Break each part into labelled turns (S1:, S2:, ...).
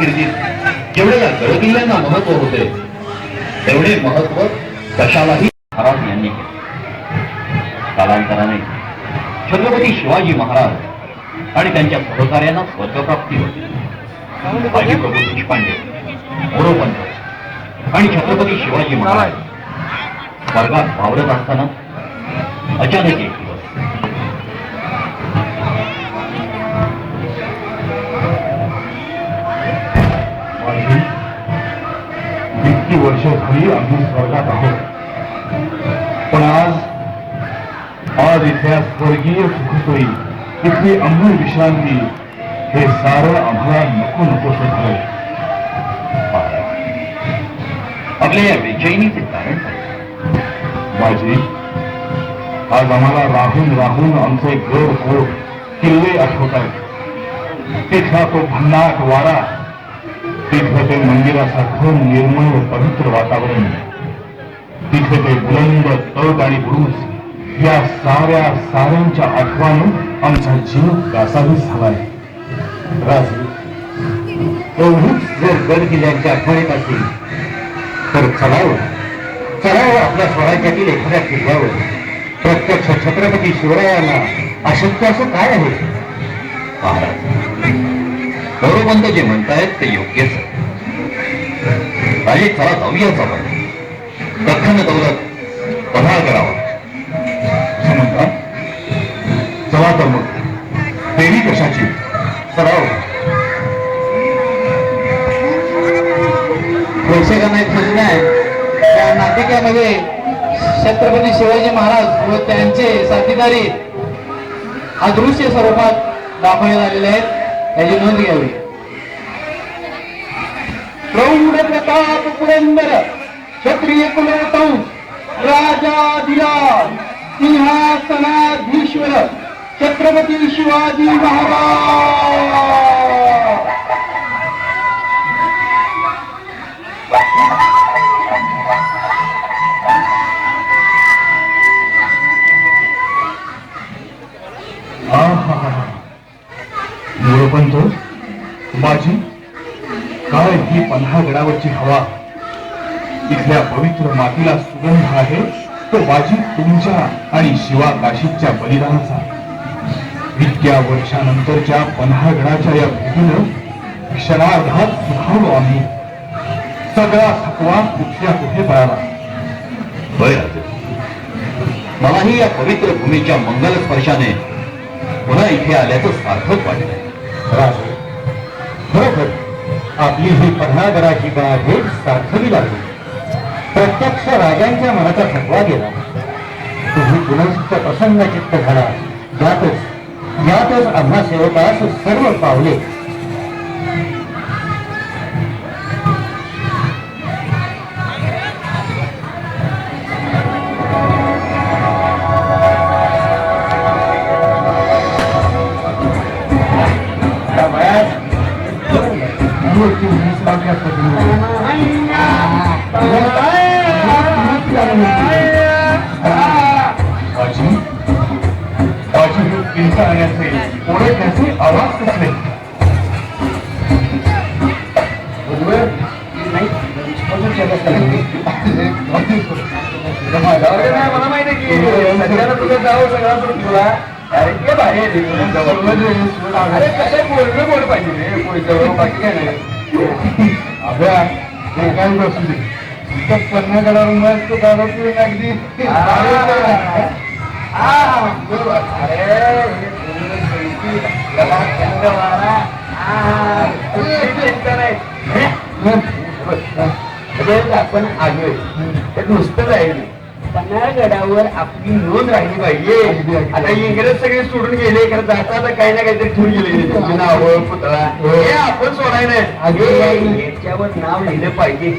S1: कारकिर्दीत जेवढे या गडकिल्ल्यांना महत्त्व होते. तेवढे महत्त्व कशालाही महाराज यांनी केले. कालांतराने छत्रपती शिवाजी महाराज आणि त्यांच्या सहकार्यांना स्वर्गप्राप्ती होती. बाजीप्रभू देशपांडे मोरोपंत आणि छत्रपती शिवाजी महाराज स्वर्गात वावरत असताना अचानक
S2: किती वर्ष झाली आम्ही स्वर्गात आहोत. पण आज आज इथल्या स्वर्गीय सुखसोयी इथली अमूल विश्रांती हे सारं आम्हाला नको नको झालंय
S1: आपल्या या बेचैनीचे कारण
S2: बाजी आज आम्हाला राहून राहून आमचे घर कोट किल्ले आठवत आहेत. तिथला तो भन्नाट वारा तिथे ते मंदिरासारखं निर्मळ पवित्र वातावरण. तिथे ते बुलंद तग आणि बुरुज या साऱ्या साऱ्यांच्या आठवणीत आमचा जीव कासावीस झालाय.
S1: एवढीच जर गड किल्ल्यांच्या आठवणीत असेल तर चढावं. चढावं आपल्या स्वराज्यातील एखाद्या किल्ल्यावर. प्रत्यक्ष छत्रपती शिवरायांना अशक्य असं काय आहे? महाराज गौरवंत जे म्हणतायत ते योग्यच राजे चला जाऊयाच आपण दखन दौलत पधार करावा.
S2: असं म्हणतात. चला तर मग. देवी कशाची?
S1: सराव हो.
S3: प्रेक्षकांना एक सूचना आहे. त्या नातिकामध्ये छत्रपती शिवाजी महाराज व त्यांचे साथीदारी अदृश्य स्वरूपात दाखवण्यात आलेले आहेत. याची नोंद घ्यावी प्रौढ प्रताप पुरंदर क्षत्रिय कुलवंश राजाधिराज सिंहासनाधीश्वर छत्रपती शिवाजी महाराज.
S2: सरपंच माझी काय ही पन्हागडावरची हवा? इथल्या पवित्र मातीला सुगंध आहे तो माझी तुमच्या आणि शिवा काशीच्या बलिदानाचा. इतक्या वर्षानंतरच्या पन्हागडाच्या या भेटीनं क्षणार्धात सुखावलो आम्ही. सगळा थकवा कुठल्या कुठे पळाला?
S1: मलाही या पवित्र भूमीच्या मंगल स्पर्शाने पुन्हा इथे आल्याचं सार्थक वाटलंय
S2: राजे. खरोखर आपली ही पन्हागडाची भेट सार्थकी लागली. प्रत्यक्ष राजांच्या मनाचा थकवा गेला. तुम्ही पुनश्च प्रसन्न चित्त झाला यातच यातच आम्हा सेवकास सर्व पावले.
S3: मला माहिती की सगळ्यांना तुझं जावं सगळा तुला अरे ते ते. अरे कसं बोलणं बोल पाहिजे बाकी काय नाही
S2: अभ्या हे काय असू दे इथं पन्हागडावर मस्त दारू पिऊन अगदी
S3: आपण आलोय. तर नुसतं जाईल पन्हाळगडावर आपली नोंद राहिली पाहिजे. आता इंग्रज सगळे सोडून गेले खरं जाता आता काही ना काहीतरी ठेवून गेले. तुमची नावं पुतळा. हे. आपण सोडाय नाही. याच्यावर नाव लिहिलं पाहिजे.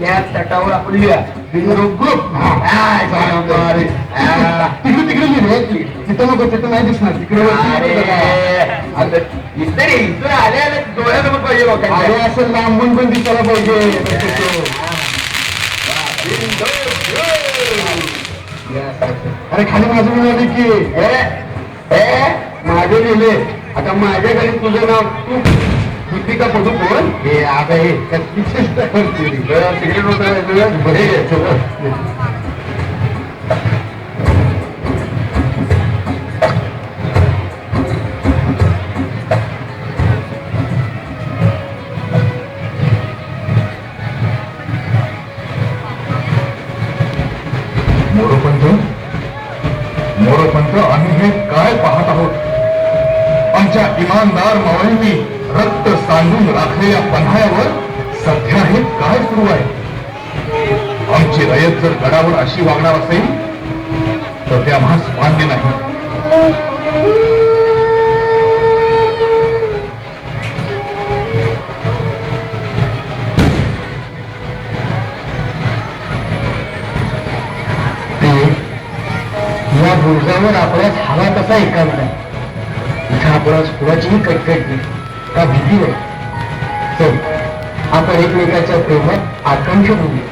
S3: त्या तटावर आपण लिहा.
S2: तिकडे तिकडे लिहिले तिथं नको तिथं नाही दिसणार. तिकडे
S3: इतरी इथून आले आले डोळ्यासमोर पाहिजे
S2: असं लांबून पण दिसायला पाहिजे. अरे खाली माझं म्हणाले की.
S3: ए, ए, माझे लिहिले आता माझ्या घरी तुझं नाव. तू
S4: दीपिका पदुकोण हे आता हे कसली चेष्टा करते ती. बरं, सिगरेट होतं
S2: आमच्या इमानदार मावळ्यांनी रक्त सांडून राखलेल्या पन्हाळ्यावर सध्या हे काय सुरू आहे? आमची रयत जर गडावर अशी वागणार असेल तर ते आम्हास मान्य नाही.
S5: या बुरजावर आपल्यास हवा तसा एकाच नाही इथं कुणाचीही कटकट नाही. का भीती नाही? तर आपण एकमेकाच्या प्रेमात आकांक्षा बोलूया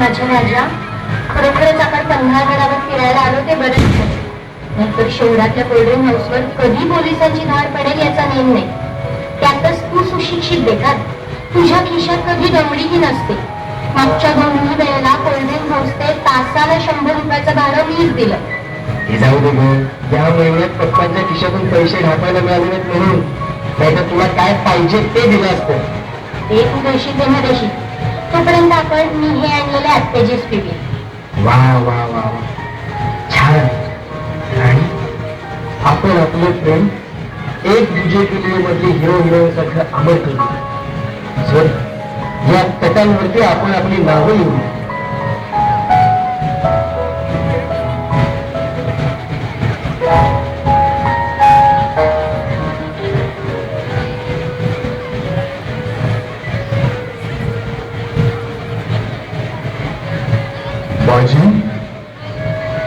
S6: माझ्या राजा खरोखरच आपण पन्हाळगडावर फिरायला आलो ते बरेच झालं. नाहीतर शहरातल्या कोल्ड्रिंक हाऊसवर कधी पोलिसांची धार पडेल याचा नेम नाही. त्यातच तू सुशिक्षित देतात तुझ्या खिशात कधी दमडीही नसते. मागच्या दोन्ही वेळेला कोल्ड्रिंक हाऊस ते तासाला शंभर रुपयाचं भाडं मीच दिलं.
S5: हे जाऊ दे गं. या महिन्यात पप्पांच्या खिशातून पैसे ढापायला मिळाले नाहीत म्हणून नाहीतर तुला काय पाहिजे ते दिलं असतं.
S6: ते तू तोपर्यंत आपण मी हे आणलेले
S5: वा वा वा वा. छान. आणि आपण आपलं प्रेम एक विजय मधली हिरो हिरोईन सारखं अमर करू. सर या तटांवरती आपण आपली नावं लिहू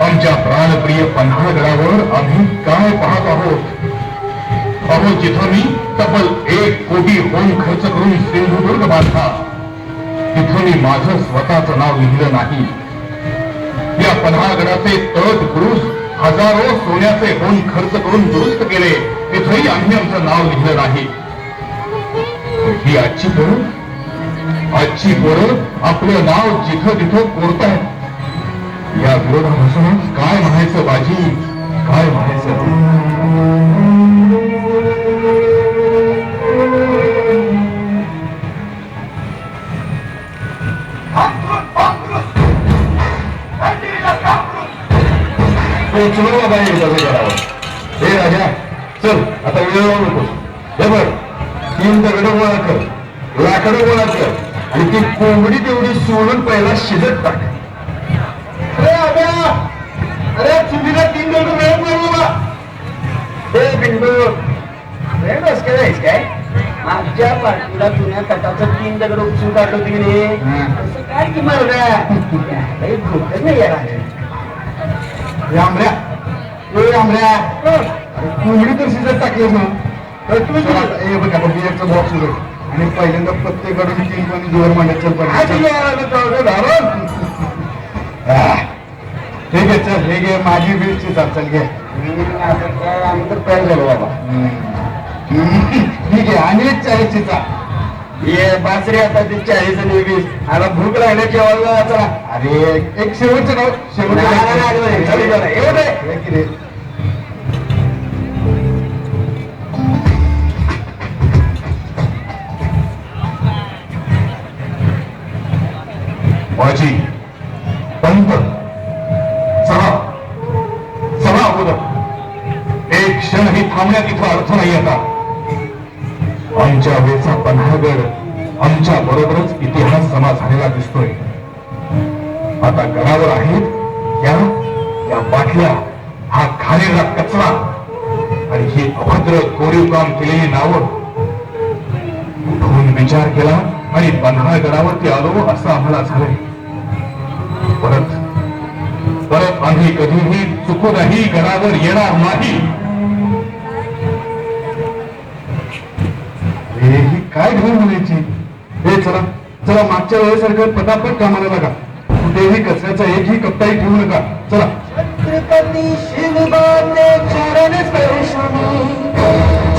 S2: आमच्या प्राणप्रिय पन्हाळगडावर आम्ही काय पाहत आहोत? अहो जिथं मी तब्बल एक कोटी होम खर्च करून सिंधुदुर्ग बांधला तिथं मी माझं स्वतःचं नाव लिहिलं नाही. या पन्हाळगडाचे तट पुरुष हजारो सोन्याचे होम खर्च करून दुरुस्त केले तिथंही आम्ही आमचं नाव लिहिलं नाही. ही आजची पोरं? आजची पोरं आपलं नाव जिथं तिथं कोरतायत विरोधापासून काय म्हणायचं बाजी? काय म्हणायचं?
S4: हे राजा चल आता वेळ लावू नकोस हे बघ तीन दगड गोळा कर लाकडं गोळा कर आणि ती कोंबडी तेवढी सोडून पहिला शिजत टाक. अरे चुलीला तीन दगड मिळत नाही बाबा. हे बिंदू. वेळच करायच काय मागच्या पार्टीला जुन्या तटाचं तीन दगड उपसून काढलं होती असं काय की नाही यार आंबऱ्या ए आंबऱ्या अरे कोंबडी तर शिजत टाकलीस ना. तर हे बघा बघ बॉक्स उघड आणि पहिल्यांदा प्रत्येकडून तीन पाणी जोर मांडायचं ठीक आहे चल हे घे माझी बिलची चाल चल घे. आम्ही तर तयार झालो बाबा ठीक आहे आणि चाळीसची चाल. ये बासरी आता ते चाळीस आणि वीस. आता भूक लागल्या जेवायला चला अरे एक शेवटचं नाव शेवटचं एवढे
S2: बाजी पंत क्षणही तिथं इथं अर्थ नाही आता. आमच्या वेळचा पन्हागड आमच्या बरोबरच इतिहास जमा झालेला दिसतोय. आता गडावर आहेत या या बाटल्या हा खालेला कचरा आणि ही अभद्र कोरीव काम केलेली नावं. उठवून विचार केला आणि पन्हाळगडावरती आलो असं आम्हाला झालंय. परत परत आम्ही कधीही चुकूनही गडावर येणार नाही
S4: हे ही काय घेऊन म्हणायची? हे चला चला मागच्या वेळेसारखं पटापट कामाला लागा. कुठेही कचऱ्याचा एकही कप्ताही ठेवू नका. चला. छत्रपती शिवबाने चरण स्पर्शनी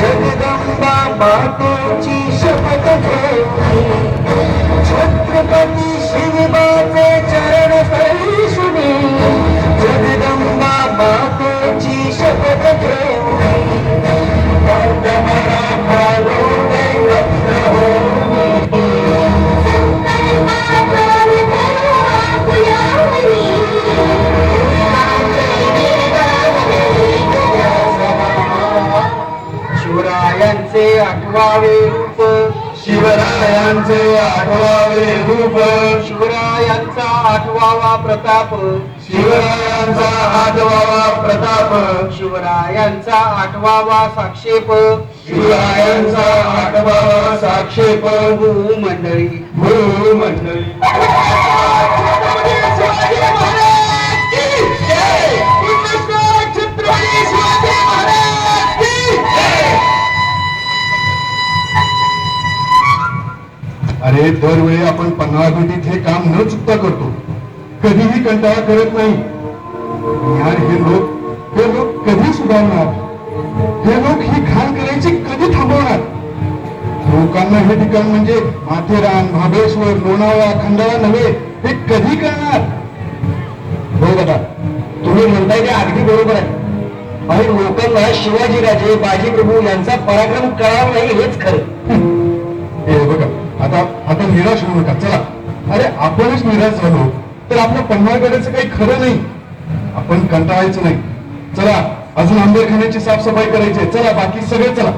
S3: जगदंबा मातेची शपथ घेऊन. छत्रपती शिवबाचे चरण स्पर्शुनी जगदंबा मातेची शपथ घेऊन. शिवरायांचे आठवावे रूप. शिवरायांचे आठवावे रूप. शिवरायांचा आठवावा प्रताप. शिवरायांचा आठवावा प्रताप. शिवरायांचा आठवावा साक्षेप. शिवरायांचा आठवावा साक्षेप. भूमंडळी. भूमंडळी.
S2: त्यामुळे दरवेळी आपण पन्हाळा हे काम न चुकता करतो. कधीही कंटाळा करत नाही. यार हे लोक हे लोक कधी सुधारणार? हे लोक ही घाण करायची कधी थांबवणार? लोकांना हे ठिकाण म्हणजे माथेरान महाबळेश्वर लोणावळा खंडाळा नव्हे हे कधी करणार
S3: हो दादा तुम्ही म्हणताय ते अगदी बरोबर आहे. आणि लोकांना शिवाजीराजे बाजीप्रभू यांचा पराक्रम कळावा नाही हेच खरं.
S2: आता आता निराश होऊ नका चला. अरे आपणच निराश झालो तर आपल्या पन्हाळगडाचं काही खरं नाही. आपण कंटाळायचं नाही. चला अजून आंबेरखान्याची साफसफाई करायची चला बाकी सगळे चला.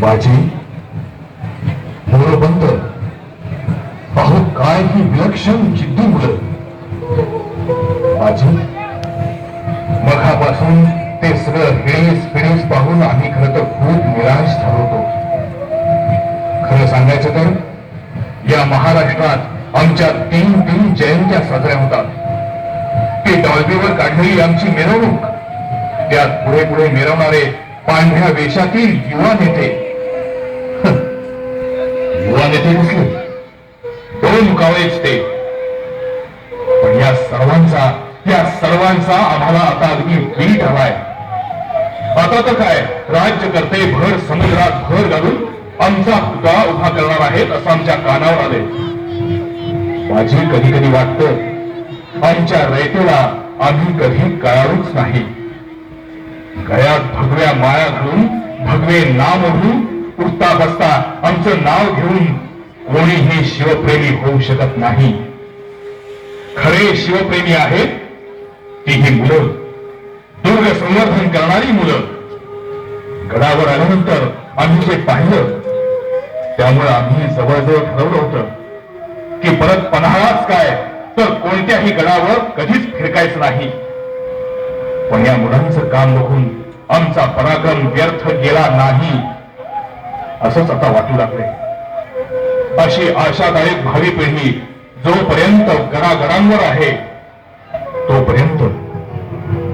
S2: बाजी मोरबंद. अहो काय ही विलक्षण जिद्दी मुलं बाजी मखापासून ते सगळं हेळीस फिळीस पाहून आम्ही खरं तर खूप निराश झालो होतो. खरं सांगायचं तर या महाराष्ट्रात आमच्या तीन तीन जयंत्या साजऱ्या होतात. ती डॉल्बीवर काढलेली आमची मिरवणूक. त्यात पुढे पुढे मिरवणारे पांढऱ्या वेशातील युवा नेते. युवा नेते कसले? दोन कावळेच ते. पण या सर्वांचा या सर्वांचा आम्हाला आता अगदी वीट हवाय. आता तर काय राज्यकर्ते भर समुद्रात भर घालून आमचा पुतळा उभा करणार आहेत असं आमच्या कानावर आले माझी कधी कधी वाटत आमच्या रयतेला आम्ही कधी कळालोच नाही. गळ्यात भगव्या माया घालून भगवे नाम म्हणून उठता बसता आमचं नाव घेऊन कोणीही शिवप्रेमी होऊ शकत नाही. खरे शिवप्रेमी आहेत ती ही मुलं. दुर्ग संवर्धन करणारी मुलं. गडावर आल्यानंतर आम्ही जे पाहिलं त्यामुळे आम्ही जवळजवळ ठरवलं होतं की परत पन्हाळाच काय तर कोणत्याही गडावर कधीच फिरकायचं नाही. पण या मुलांचं काम बघून आमचा पराक्रम व्यर्थ गेला नाही असंच आता वाटू लागले अशी आशादायक भावी पिढी जोपर्यंत गडागडांवर आहे तोपर्यंत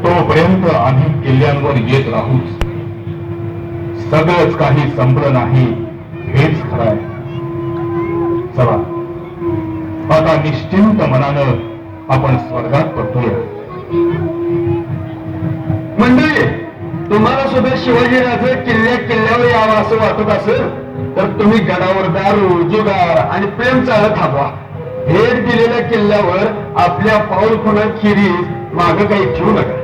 S2: तोपर्यंत आम्ही किल्ल्यांवर येत राहूच. सगळंच काही संपलं नाही. हेच खरं आहे. चला. आता निश्चिंत मनानं आपण स्वर्गात परतूया.
S3: मंडळी तुम्हाला सुद्धा शिवाजीराजे किल्ल्या किल्ल्यावर यावं असं वाटत असेल तर तुम्ही गडावर दारू जुगार आणि प्रेम चालत थांबवा. भेट दिलेल्या किल्ल्यावर आपल्या पाऊल खुणा खिरीज माग काही ठेवू नका.